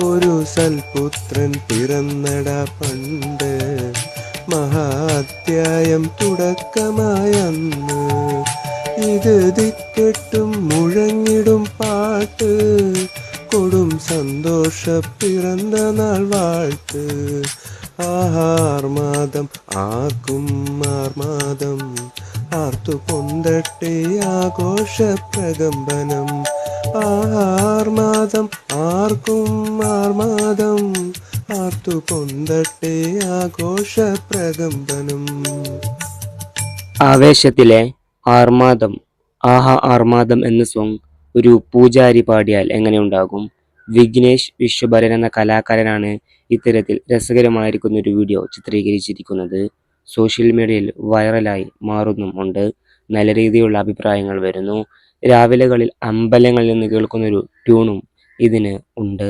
ഒരു സൽപുത്രൻ പിറന്നട പണ്ട് മഹാത്യായം തുടക്കമായന്ന് ഇത് ദിക്കെട്ടും മുഴങ്ങിടും പാട്ട് കൊടും സന്തോഷ പിറന്ന നാൾ വാഴ്ത്ത്. ആഹാർമാദം ആർക്കും ആർമാദം ആർത്തു പൊന്തട്ടെ ആഘോഷ പ്രകമ്പനം. ആഹാർമാദം ആർക്കും ആർമാദം. ആർത്തു പൊന്തട്ടെ ആഘോഷ പ്രകമ്പനം ആവേശത്തിലെ ആർമാദം ആഹാ ആർമാദം എന്ന സോങ് ഒരു പൂജാരി പാടിയാൽ എങ്ങനെയുണ്ടാകും വിഘ്നേഷ് വിശ്വഭരൻ എന്ന കലാകാരനാണ് ഇത്തരത്തിൽ രസകരമായിരിക്കുന്ന ഒരു വീഡിയോ ചിത്രീകരിച്ചിരിക്കുന്നത്. സോഷ്യൽ മീഡിയയിൽ വൈറലായി മാറുന്നുമുണ്ട്. നല്ല രീതിയിലുള്ള അഭിപ്രായങ്ങൾ വരുന്നു. രാവിലെകളിൽ അമ്പലങ്ങളിൽ നിന്ന് കേൾക്കുന്ന ഒരു ട്യൂണും ഇതിന് ഉണ്ട്.